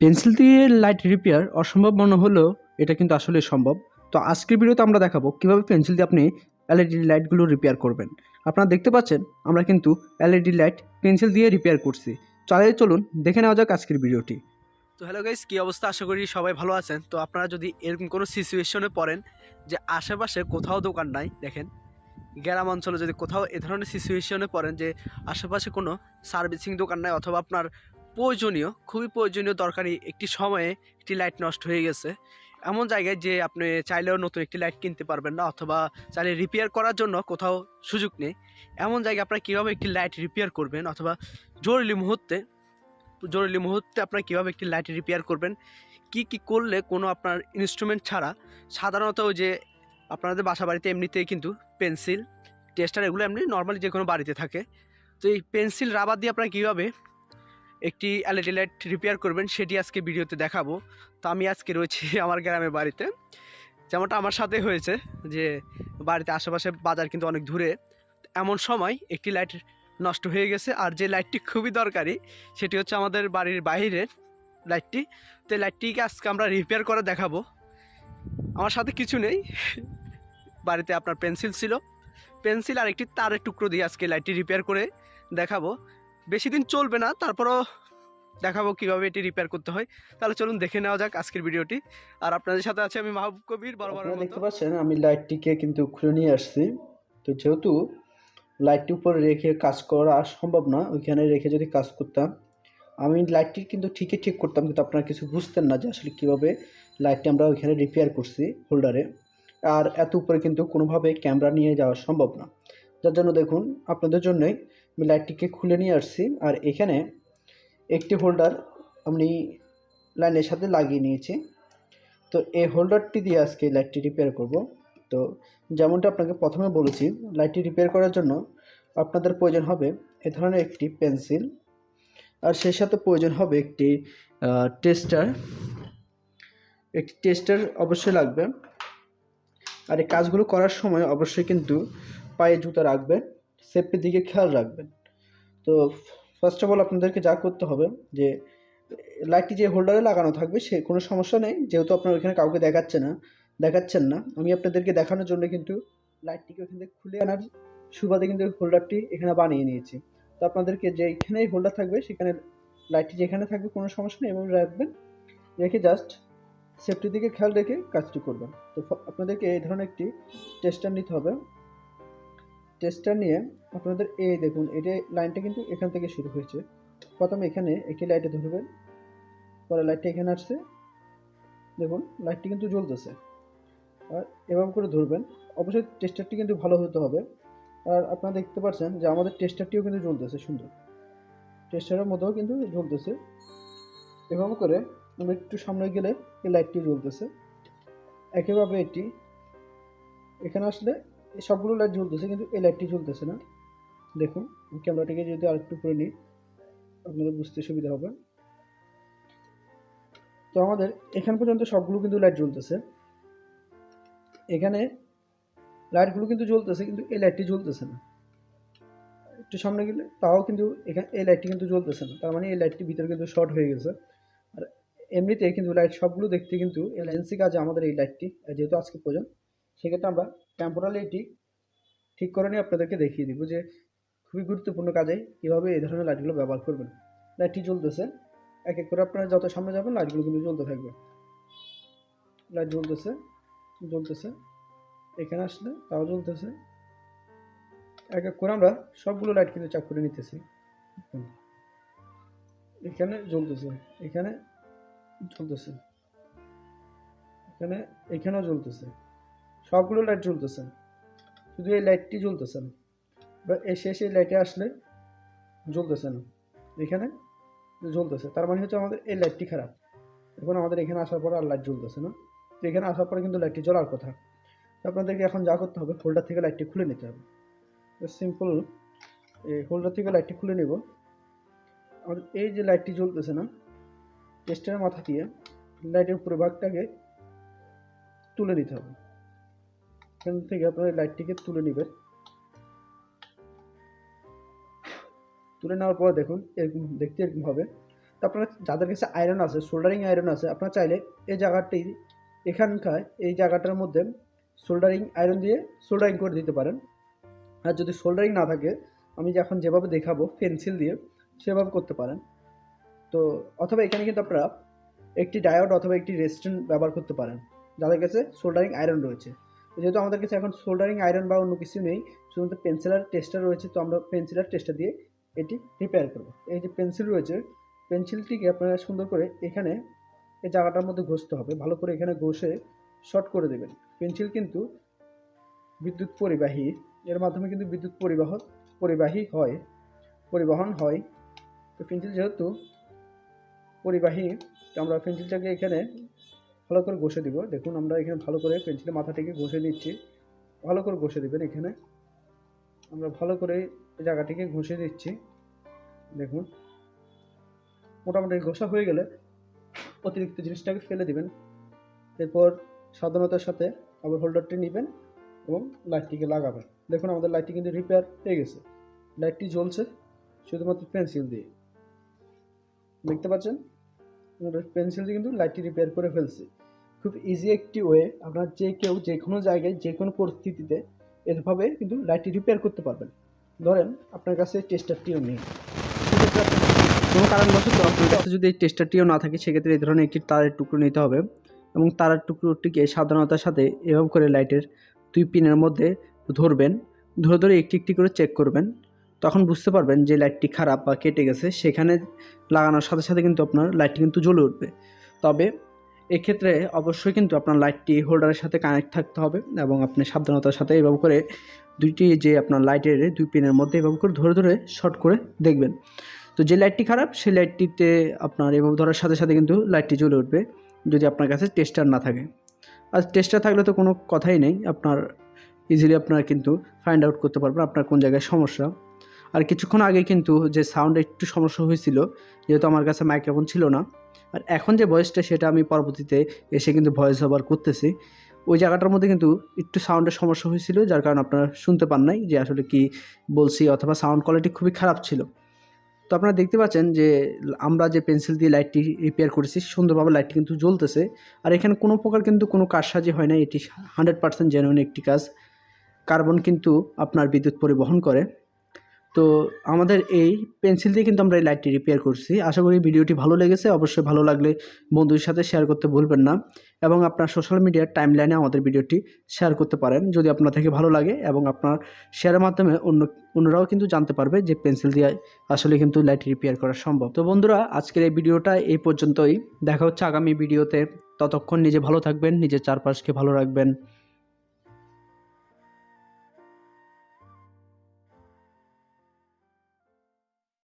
Pencil দিয়ে light repair অসম্ভব মনে হলেও এটা কিন্তু আসলে সম্ভব। তো আজকের ভিডিওতে আমরা দেখাবো কীভাবে পেন্সিল দিয়ে আপনি এলইডি লাইটগুলো রিপেয়ার করবেন। আপনারা দেখতে পাচ্ছেন, আমরা কিন্তু এলইডি লাইট পেন্সিল দিয়ে রিপেয়ার করছি। চালিয়ে চলুন দেখে নেওয়া যাক আজকের ভিডিওটি। তো হ্যালো গাইস কী অবস্থা? আশা করি সবাই ভালো আছেন। তো আপনারা যদি এরকম কোনো সিচুয়েশনে পড়েন যে আশেপাশে কোথাও দোকান নাই, দেখেন, গ্রাম অঞ্চলে যদি কোথাও এ ধরনের সিচুয়েশনে পড়েন যে আশেপাশে কোনো সার্ভিসিং দোকান নাই অথবা আপনার প্রয়োজনীয়, খুবই প্রয়োজনীয় দরকারি একটি সময়ে একটি লাইট নষ্ট হয়ে গেছে। এমন জায়গায় যে আপনি চাইলেও নতুন একটি লাইট কিনতে পারবেন না অথবা চাইলে রিপেয়ার করার জন্য কোথাও সুযোগ নেই। এমন জায়গায় আপনারা কীভাবে একটি লাইট রিপেয়ার করবেন অথবা জরুরি মুহূর্তে জরুরি মুহূর্তে আপনারা কীভাবে একটি লাইট রিপেয়ার করবেন, কি কি করলে কোনো আপনার ইনস্ট্রুমেন্ট ছাড়া, সাধারণত যে আপনাদের বাসা বাড়িতে এমনিতেই কিন্তু পেন্সিল টেস্টার এগুলো এমনি নর্মালি যে কোনো বাড়িতে থাকে। তো এই পেন্সিল রাবার দিয়ে আপনারা কীভাবে একটি এলইডি লাইট রিপেয়ার করবেন, সেটি আজকে ভিডিওতে দেখাবো। তো আমি আজকে রয়েছি আমার গ্রামের বাড়িতে। যেমনটা আমার সাথে হয়েছে যে, বাড়িতে আশেপাশে বাজার কিন্তু অনেক দূরে। এমন সময় একটি লাইট নষ্ট হয়ে গেছে, আর যে লাইটটি খুবই দরকারি, সেটি হচ্ছে আমাদের বাড়ির বাইরের লাইটটি তো লাইটটিকে আজকে আমরা রিপেয়ার করে দেখাবো। আমার সাথে কিছু নেই। বাড়িতে আপনার পেন্সিল ছিল। পেন্সিল আর একটি তারের টুকরো দিয়ে আজকে লাইটটি রিপেয়ার করে দেখাবো। বেশি দিন চলবে না তারপরও দেখাবো কীভাবে এটি রিপেয়ার করতে হয়। তাহলে চলুন দেখে নেওয়া যাক আজকের ভিডিওটি। আর আপনাদের সাথে আছে আমি মাহবুব কবির বড় বড় দেখতে পাচ্ছেন আমি লাইটটিকে কিন্তু খুলে নিয়ে আসছি। তো যেহেতু লাইটটি উপরে রেখে কাজ করা সম্ভব না ওইখানে রেখে যদি কাজ করতাম আমি লাইটটি কিন্তু ঠিকই ঠিক করতাম কিন্তু আপনারা কিছু বুঝতেন না যে আসলে কীভাবে লাইটটি আমরা ওইখানে রিপেয়ার করছি হোল্ডারে আর এত উপরে কিন্তু কোনোভাবে ক্যামেরা নিয়ে যাওয়া সম্ভব না। যার জন্য দেখুন আপনাদের জন্যই আমি লাইটটিকে খুলে নিয়ে আসছি। আর এখানে একটি হোল্ডার আমি লাইনের সাথে লাগিয়ে নিয়েছি। তো এই হোল্ডারটি দিয়ে আজকে লাইটটি রিপেয়ার করব। তো যেমনটা আপনাকে প্রথমে বলেছি, লাইটটি রিপেয়ার করার জন্য আপনাদের প্রয়োজন হবে এ ধরনের একটি পেন্সিল। আর সেই সাথে প্রয়োজন হবে একটি টেস্টার। একটি টেস্টার অবশ্যই লাগবে। আর এই কাজগুলো করার সময় অবশ্যই কিন্তু পায়ে জুতা রাখবেন, সেফটির দিকে খেয়াল রাখবেন। তো ফার্স্ট অফ অল আপনাদেরকে যা করতে হবে যে লাইটটি যে হোল্ডারে লাগানো থাকবে সে, কোনো সমস্যা নেই। যেহেতু আপনার ওইখানে কাউকে দেখাচ্ছে না, দেখাচ্ছেন না। আমি আপনাদেরকে দেখানোর জন্য কিন্তু লাইটটিকে ওখান থেকে খুলে আনার সুবাদে কিন্তু হোল্ডারটি এখানে বানিয়ে নিয়েছি। তো আপনাদেরকে যে এখানেই হোল্ডার থাকবে, সেখানে লাইটটি যেখানে থাকবে কোনো সমস্যা নেই এবং রাখবেন। রেখে জাস্ট সেফটির দিকে খেয়াল রেখে কাজটি করবেন। তো আপনাদেরকে এই ধরনের একটি টেস্টার নিতে হবে। টেস্টার নিয়ে আপনাদের এ দেখুন। এটা লাইনটা কিন্তু এখান থেকে শুরু হয়েছে। প্রথমে এখানে একটি লাইটে ধরবেন। পরে লাইটটা এখানে আসছে। দেখুন লাইটটি কিন্তু জ্বলতেছে। আর এভাবে করে ধরবেন। অবশ্যই টেস্টারটি কিন্তু ভালো হতে হবে। আর আপনারা দেখতে পাচ্ছেন যে আমাদের টেস্টারটিও কিন্তু জ্বলতেছে, সুন্দর। টেস্টারের মধ্যেও কিন্তু জ্বলতেছে। এভাবে করে আমরা একটু সামনে গেলে এই লাইটটি জ্বলতেছে। একইভাবে এটি এখানে আসলে সবগুলো লাইট জ্বলতেছে, কিন্তু এই লাইটটি জ্বলতেছে না। দেখুন ক্যামেরাটিকে যদি আরেকটু করে নিই, আপনাদের বুঝতে সুবিধা হবে। তো আমাদের এখান পর্যন্ত সবগুলো কিন্তু লাইট জ্বলতেছে। এখানে লাইটগুলো কিন্তু জ্বলতেছে, কিন্তু এই লাইটটি জ্বলতেছে না। একটু সামনে গেলে, তাও কিন্তু এখানে এই লাইটটি কিন্তু জ্বলতেছে না। তার মানে এই লাইটটি ভিতরে কিন্তু শর্ট হয়ে গেছে। আর এমনিতে কিন্তু লাইট সবগুলো দেখতে কিন্তু এলায়েন্সি কাজে আমাদের এই লাইটটি যেহেতু আজকে প্রয়োজন সেক্ষেত্রে আমরা টেম্পোরালি এটি ঠিক করে নিয়ে আপনাদেরকে দেখিয়ে দিব যে খুবই গুরুত্বপূর্ণ কাজে কীভাবে এই ধরনের লাইটগুলো ব্যবহার করবেন। লাইটটি জ্বলতেছে এক এক করে আপনারা যত সামনে যাবেন লাইটগুলো কিন্তু জ্বলতে থাকবে। লাইট জ্বলতেছে জ্বলতেছে, এখানে আসলে তাও জ্বলতেছে। এক এক করে আমরা সবগুলো লাইট কিন্তু চাপ করে নিতেছি। এখানে জ্বলতেছে এখানে জ্বলতেছে, এখানে, এখানেও জ্বলতেছে। সবগুলো লাইট জ্বলতেছে। শুধু এই লাইটটি জ্বলতেছে না। এই শেষে এই লাইটে আসলে জ্বলতেছে না। এখানে জ্বলতেছে। তার মানে হচ্ছে আমাদের এই লাইটটি খারাপ। এখন আমাদের এখানে আসার পর আর লাইট জ্বলতেছে না। তো এখানে আসার পরে কিন্তু লাইটটি জ্বলার কথা। তো আপনাদেরকে এখন যা করতে হবে হোল্ডার থেকে লাইটটি খুলে নিতে হবে। সিম্পল এই হোল্ডার থেকে লাইটটি খুলে নেব। আমাদের এই যে লাইটটি জ্বলতেছে না টেস্টারের মাথা দিয়ে লাইটের উপরে ভাগটাকে তুলে নিতে হবে। এখান থেকে আপনার লাইটটিকে তুলে নেবেন। তুলে নেওয়ার পর দেখুন, এরকম দেখতে এরকম হবে। তো আপনারা যাদের কাছে আয়রন আছে সোল্ডারিং আয়রন আছে, আপনারা চাইলে এই জায়গাটি, এখানকার এই জায়গাটার মধ্যে সোল্ডারিং আয়রন দিয়ে সোল্ডারিং করে দিতে পারেন। আর যদি সোল্ডারিং না থাকে, আমি এখন যেভাবে দেখাবো পেন্সিল দিয়ে সেভাবে করতে পারেন। তো অথবা এখানে কিন্তু আপনারা একটি ডায়োড অথবা একটি রেস্টেন্ট ব্যবহার করতে পারেন। যাদের কাছে সোল্ডারিং আয়রন রয়েছে। যেহেতু আমাদের কাছে এখন সোল্ডারিং আয়রন বা অন্য কিছু নেই, শুধুমাত্র পেন্সিল আর টেস্টার রয়েছে, তো আমরা পেন্সিলার টেস্টার দিয়ে এটি রিপেয়ার করব। এই যে পেন্সিল রয়েছে পেন্সিলটিকে আপনারা সুন্দর করে এখানে এই জায়গাটার মধ্যে ঘষতে হবে। ভালো করে এখানে ঘষে শর্ট করে দেবেন। পেন্সিল কিন্তু বিদ্যুৎ পরিবাহী, এর মাধ্যমে কিন্তু বিদ্যুৎ পরিবহন পরিবাহী হয়, পরিবহন হয়। তো পেন্সিল যেহেতু পরিবাহী আমরা পেন্সিলটাকে এখানে ভালো করে ঘষে দিব। দেখুন, আমরা এখানে ভালো করে পেন্সিলের মাথাটিকে ঘষে নিচ্ছি। ভালো করে ঘষে দেবেন এখানে। আমরা ভালো করে জায়গাটিকে ঘষে দিচ্ছি। দেখুন, মোটামুটি ঘষা হয়ে গেলে অতিরিক্ত জিনিসটাকে ফেলে দিবেন। এরপর সাধারণতার সাথে আবার হোল্ডারটি নেবেন এবং লাইটটিকে লাগাবেন। দেখুন, আমাদের লাইটটি কিন্তু রিপেয়ার হয়ে গেছে। লাইটটি জ্বলছে শুধুমাত্র পেন্সিল দিয়ে। দেখতে পাচ্ছেন? পেন্সিল দিয়ে কিন্তু লাইটটি রিপেয়ার করে ফেলছি। খুব ইজি একটি ওয়ে আপনার যে কেউ যে কোনো জায়গায় যে কোনো পরিস্থিতিতে এভাবে কিন্তু লাইটটি রিপেয়ার করতে পারবেন। ধরেন আপনার কাছে টেস্টারটিও নেই। কোনো কারণবশত আপনার কাছে যদি এই টেস্টারটিও না থাকে, সেক্ষেত্রে এই ধরনের একটি তারের টুকরো নিতে হবে এবং তারের টুকরোটিকে সাধারণতার সাথে এভাবে করে লাইটের দুই পিনের মধ্যে ধরবেন। ধরে ধরে একটি একটি করে চেক করবেন। তখন বুঝতে পারবেন যে লাইটটি খারাপ বা কেটে গেছে। সেখানে লাগানোর সাথে সাথে কিন্তু আপনার লাইটটি কিন্তু জ্বলে উঠবে। তবে এক্ষেত্রে অবশ্যই কিন্তু আপনার লাইটটি হোল্ডারের সাথে কানেক্ট থাকতে হবে এবং আপনি সাবধানতার সাথে এভাবে করে দুইটি যে আপনার লাইটের দুই পিনের মধ্যে এভাবে করে ধরে ধরে শর্ট করে দেখবেন। তো যে লাইটটি খারাপ, সেই লাইটটিতে আপনার এভাবে ধরার সাথে সাথে কিন্তু লাইটটি জ্বলে উঠবে যদি আপনার কাছে টেস্টার না থাকে। আর টেস্টার থাকলে তো কোনো কথাই নেই, আপনার ইজিলি আপনার কিন্তু ফাইন্ড আউট করতে পারবেন আপনার কোন জায়গায় সমস্যা। আর কিছুক্ষণ আগে কিন্তু যে সাউন্ড একটু সমস্যা হয়েছিল, যেহেতু আমার কাছে মাইক্রোফোন ছিল না, আর এখন যে ভয়েসটা সেটা আমি পরবর্তীতে এসে কিন্তু ভয়েস ওভার করতেছি। ওই জায়গাটার মধ্যে কিন্তু একটু সাউন্ডের সমস্যা হয়েছিল, যার কারণে আপনারা শুনতে পান নাই যে আসলে কি বলছি অথবা সাউন্ড কোয়ালিটি খুবই খারাপ ছিল। তো আপনারা দেখতে পাচ্ছেন যে আমরা যে পেন্সিল দিয়ে লাইটটি রিপেয়ার করেছি, সুন্দরভাবে লাইটটি কিন্তু জ্বলতেছে। আর এখানে কোনো প্রকার কিন্তু কোনো কারসাজি হয় না, এটি হান্ড্রেড পার্সেন্ট জেনুইন একটি কাজ। কার্বন কিন্তু আপনার বিদ্যুৎ পরিবহন করে। তো আমাদের এই পেন্সিল দিয়ে কিন্তু আমরা এই লাইটটি রিপেয়ার করছি। আশা করি ভিডিওটি ভালো লেগেছে। অবশ্যই ভালো লাগলে বন্ধুদের সাথে শেয়ার করতে ভুলবেন না। এবং আপনার সোশ্যাল মিডিয়ার টাইম লাইনে আমাদের ভিডিওটি শেয়ার করতে পারেন। যদি আপনার থেকে ভালো লাগে এবং আপনার শেয়ারের মাধ্যমে অন্য, অন্যরাও কিন্তু জানতে পারবে যে পেন্সিল দিয়ে আসলে কিন্তু লাইট রিপেয়ার করা সম্ভব। তো বন্ধুরা, আজকের এই ভিডিওটা এই পর্যন্তই। দেখা হচ্ছে আগামী ভিডিওতে। ততক্ষণ নিজে ভালো থাকবেন, নিজের চারপাশকে ভালো রাখবেন।